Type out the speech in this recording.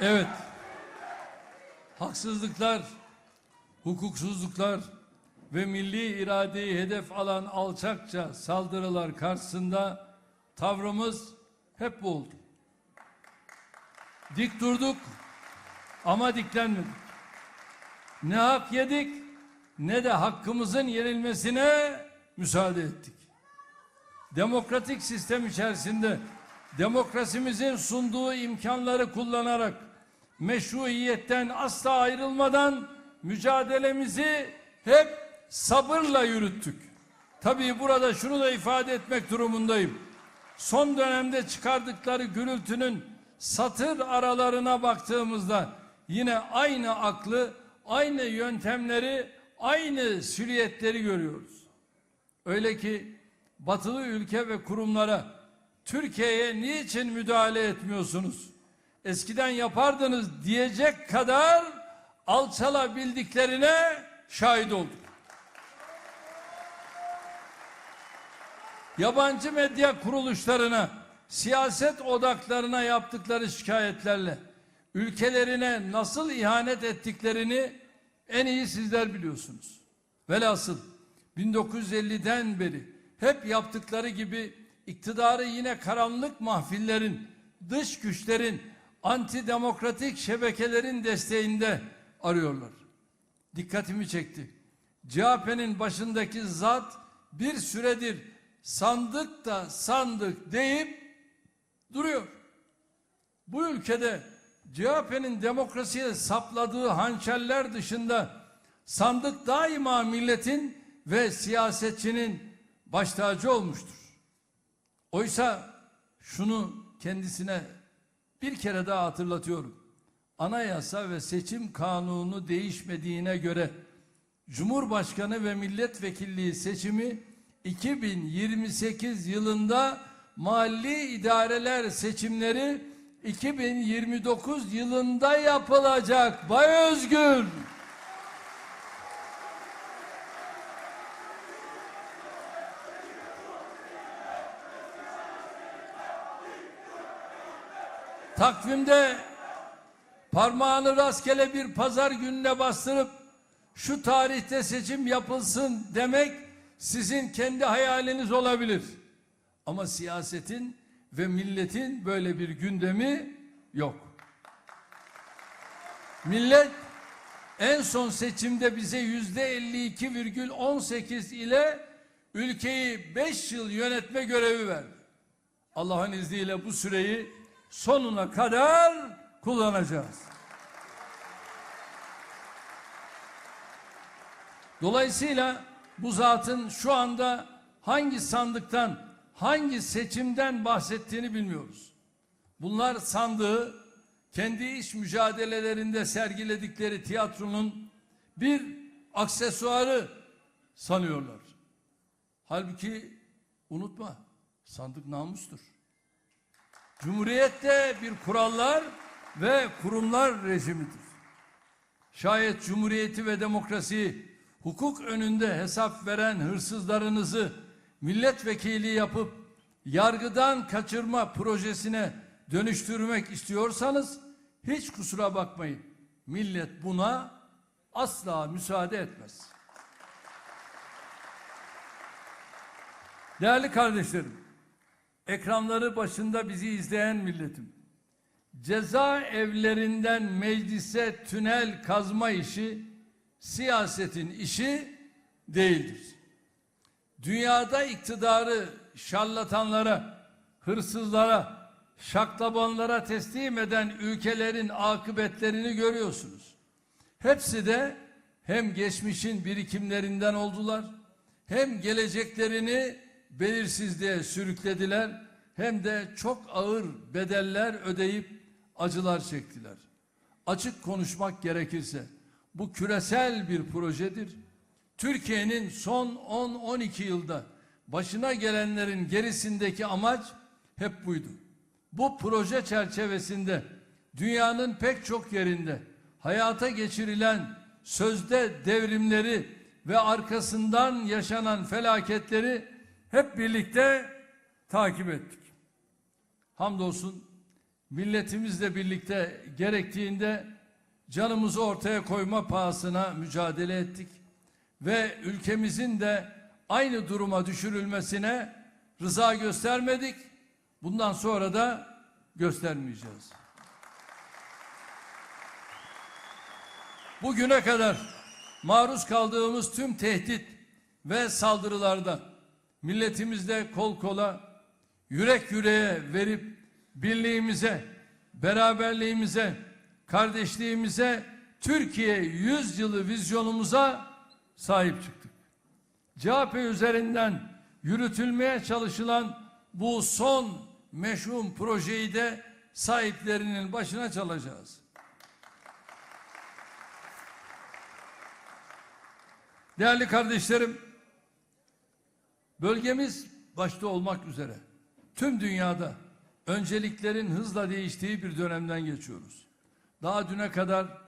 Evet. Haksızlıklar, hukuksuzluklar ve milli iradeyi hedef alan alçakça saldırılar karşısında tavrımız hep bu oldu. Dik durduk ama diklenmedik. Ne hak yedik ne de hakkımızın yenilmesine müsaade ettik. Demokratik sistem içerisinde demokrasimizin sunduğu imkanları kullanarak meşruiyetten asla ayrılmadan mücadelemizi hep sabırla yürüttük. Tabii burada şunu da ifade etmek durumundayım. Son dönemde çıkardıkları gürültünün satır aralarına baktığımızda yine aynı aklı, aynı yöntemleri, aynı süliyetleri görüyoruz. Öyle ki batılı ülke ve kurumlara Türkiye'ye niçin müdahale etmiyorsunuz? Eskiden yapardınız diyecek kadar alçalabildiklerine şahit olduk. Yabancı medya kuruluşlarına, siyaset odaklarına yaptıkları şikayetlerle ülkelerine nasıl ihanet ettiklerini en iyi sizler biliyorsunuz. Velhasıl 1950'den beri hep yaptıkları gibi iktidarı yine karanlık mahfillerin, dış güçlerin, antidemokratik şebekelerin desteğinde arıyorlar. Dikkatimi çekti. CHP'nin başındaki zat bir süredir sandık da sandık deyip duruyor. Bu ülkede CHP'nin demokrasiye sapladığı hançerler dışında sandık daima milletin ve siyasetçinin baş tacı olmuştur. Oysa şunu kendisine bir kere daha hatırlatıyorum. Anayasa ve seçim kanunu değişmediğine göre Cumhurbaşkanı ve milletvekilliği seçimi 2028 yılında mahalli idareler seçimleri 2029 yılında yapılacak. Bay Özgür. Takvimde parmağını rastgele bir pazar gününe bastırıp şu tarihte seçim yapılsın demek sizin kendi hayaliniz olabilir. Ama siyasetin ve milletin böyle bir gündemi yok. Millet en son seçimde bize yüzde 52,18 ile ülkeyi 5 yıl yönetme görevi verdi. Allah'ın izniyle bu süreyi sonuna kadar kullanacağız. Dolayısıyla bu zatın şu anda hangi sandıktan, hangi seçimden bahsettiğini bilmiyoruz. Bunlar sandığı kendi iş mücadelelerinde sergiledikleri tiyatronun bir aksesuarı sanıyorlar. Halbuki unutma sandık namustur. Cumhuriyette bir kurallar ve kurumlar rejimidir. Şayet cumhuriyeti ve demokrasiyi hukuk önünde hesap veren hırsızlarınızı milletvekili yapıp yargıdan kaçırma projesine dönüştürmek istiyorsanız hiç kusura bakmayın. Millet buna asla müsaade etmez. Değerli kardeşlerim, ekranları başında bizi izleyen milletim. Ceza evlerinden meclise tünel kazma işi siyasetin işi değildir. Dünyada iktidarı şarlatanlara, hırsızlara, şaklabanlara teslim eden ülkelerin akıbetlerini görüyorsunuz. Hepsi de hem geçmişin birikimlerinden oldular, hem geleceklerini belirsizliğe sürüklediler, hem de çok ağır bedeller ödeyip acılar çektiler. Açık konuşmak gerekirse, bu küresel bir projedir. Türkiye'nin son 10-12 yılda başına gelenlerin gerisindeki amaç hep buydu. Bu proje çerçevesinde dünyanın pek çok yerinde hayata geçirilen sözde devrimleri ve arkasından yaşanan felaketleri hep birlikte takip ettik. Hamdolsun milletimizle birlikte gerektiğinde canımızı ortaya koyma pahasına mücadele ettik ve ülkemizin de aynı duruma düşürülmesine rıza göstermedik. Bundan sonra da göstermeyeceğiz. Bugüne kadar maruz kaldığımız tüm tehdit ve saldırılarda milletimizle kol kola, yürek yüreğe verip birliğimize, beraberliğimize, kardeşliğimize, Türkiye yüzyılı vizyonumuza sahip çıktık. CHP üzerinden yürütülmeye çalışılan bu son meşhum projeyi de sahiplerinin başına çalacağız. Değerli kardeşlerim, bölgemiz başta olmak üzere tüm dünyada önceliklerin hızla değiştiği bir dönemden geçiyoruz. Daha düne kadar